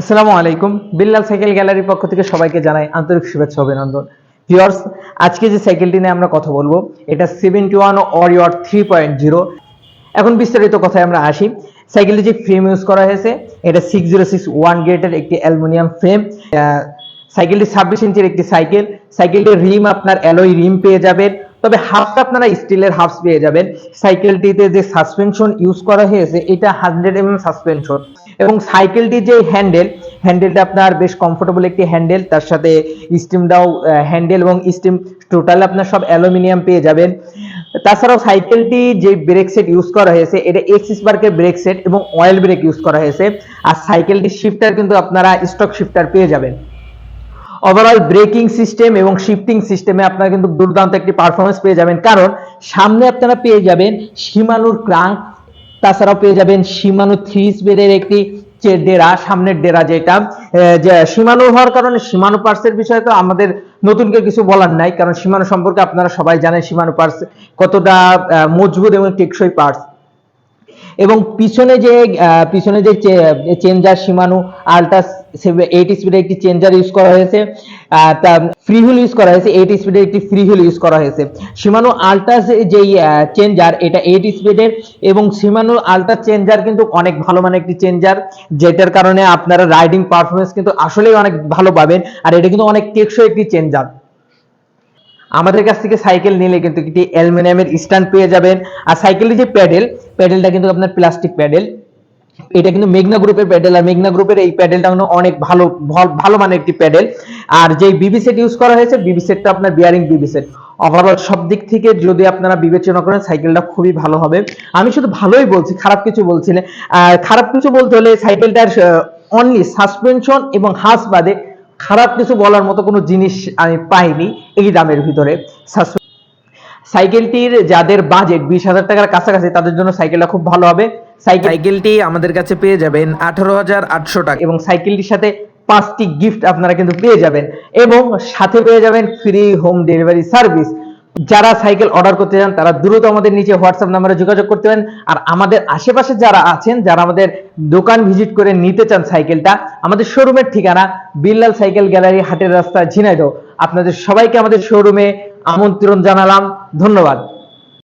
আসসালামু আলাইকুম। বিল্লাল সাইকেল গ্যালারির পক্ষ থেকে সবাইকে জানাই আন্তরিক শুভেচ্ছা, অভিনন্দন। ভিউয়ার্স, আজকে যে সাইকেলটি নিয়ে আমরা কথা বলব, এটা seventy one warrior three point zero এখন বিস্তারিত কথায় আমরা আসি। সাইকেলটি যে ফ্রেম ইউজ করা হয়েছে, এটা সিক্স জিরো সিক্স ওয়ান গ্রেটের একটি অ্যালুমিনিয়াম ফ্রেম সাইকেলটি ছাব্বিশ ইঞ্চির একটি সাইকেল। সাইকেলটির রিম আপনার অ্যালয় রিম পেয়ে যাবেন। তবে হাফটা আপনারা স্টিলের হাফস পেয়ে যাবেন। সাইকেলটিতে যে সাসপেনশন ইউজ করা হয়েছে, এটা হান্ড্রেড এম সাসপেনশন এবং সাইকেলটি যে হ্যান্ডেল হ্যান্ডেলটা আপনার বেশ কমফোর্টেবল একটি হ্যান্ডেল তার সাথে স্টিমটাও হ্যান্ডেল এবং স্টিম টোটাল আপনার সব অ্যালুমিনিয়াম পেয়ে যাবেন। তাছাড়াও সাইকেলটি যে ব্রেক সেট ইউজ করা হয়েছে, এটা এক্স স্পার্কের ব্রেক সেট এবং অয়েল ব্রেক ইউজ করা হয়েছে। আর সাইকেলটি শিফটার কিন্তু আপনারা স্টক শিফটার পেয়ে যাবেন। ওভারঅল ব্রেকিং সিস্টেম এবং শিফটিং সিস্টেমে আপনারা কিন্তু দুর্দান্ত একটি পারফরমেন্স পেয়ে যাবেন। কারণ সামনে আপনারা পেয়ে যাবেন সীমানুর ক্রাঙ্ক তাছাড়াও পেয়ে যাবেন সীমানু থ্রি স্পিডের একটি ডেরা, সামনের ডেরা যেটা যে সীমানু হওয়ার কারণে সীমানু পার্সের বিষয়ে তো আমাদের নতুন কেউ কিছু বলার নাই, কারণ সীমানু সম্পর্কে আপনারা সবাই জানেন সীমানু পার্স কতটা মজবুত এবং টেকসই পার্স। এবং পিছনে যে পিছনে যে চেঞ্জার সীমানু আলট্রাস এইট স্পিডের একটি চেঞ্জার ইউজ করা হয়েছে তা, ফ্রি হুইল ইউজ করা হয়েছে, এইট স্পিডের একটি ফ্রি হুইল ইউজ করা হয়েছে। সীমানু আলট্রাস যেই চেঞ্জার, এটা এইট স্পিডের এবং সীমানু আলট্রা চেঞ্জার কিন্তু অনেক ভালো মানে একটি চেঞ্জার, যেটার কারণে আপনারা রাইডিং পারফরমেন্স কিন্তু আসলেই অনেক ভালো পাবেন, আর এটা কিন্তু অনেক টেকসই একটি চেঞ্জার। আমাদের কাছ থেকে সাইকেল নিলে কিন্তু একটি অ্যালুমিনিয়ামের স্ট্যান্ড পেয়ে যাবেন। আর সাইকেলের যে প্যাডেল, প্যাডেলটা কিন্তু আপনার প্লাস্টিক প্যাডেল। এটা কিন্তু মেঘনা গ্রুপের প্যাডেল, আর মেঘনা গ্রুপের এই প্যাডেলটা কিন্তু অনেক ভালো ভালো মানের একটি প্যাডেল। আর যেই বিবি সেট ইউজ করা হয়েছে, বিবি সেটটা আপনার বিয়ারিং বিবি সেট। ওভারঅল সব দিক থেকে যদি আপনারা বিবেচনা করেন, সাইকেলটা খুবই ভালো হবে। আমি শুধু ভালোই বলছি, খারাপ কিছু বলছি না। আর খারাপ কিছু বলতে হলে সাইকেলটার অনলি সাসপেনশন এবং হাস বাদে খারাপ কিছু বলার মতো কোনো জিনিস আমি পাইনি এই দামের ভিতরে। সাইকেলটির যাদের বাজেট বিশ হাজার টাকার কাছাকাছি তাদের জন্য সাইকেলটা খুব ভালো হবে। সাইকেলটি আমাদের কাছে পেয়ে যাবেন আঠারো হাজার আটশো টাকা। এবং সাইকেলটির সাথে পাঁচটি গিফট আপনারা কিন্তু পেয়ে যাবেন। এবং সাথে পেয়ে যাবেন ফ্রি হোম ডেলিভারি সার্ভিস যারা সাইকেল অর্ডার করতে চান, তারা দ্রুত আমাদের নিচে হোয়াটসঅ্যাপ নাম্বারে যোগাযোগ করতে পারেন। আর আমাদের আশেপাশে যারা আছেন, যারা আমাদের দোকান ভিজিট করে নিতে চান সাইকেলটা, আমাদের শোরুমের ঠিকানা বিল্লাল সাইকেল গ্যালারি, হাটের রাস্তা, ঝিনাইদহ। আপনাদের সবাইকে আমাদের শোরুমে আমন্ত্রণ জানালাম। ধন্যবাদ।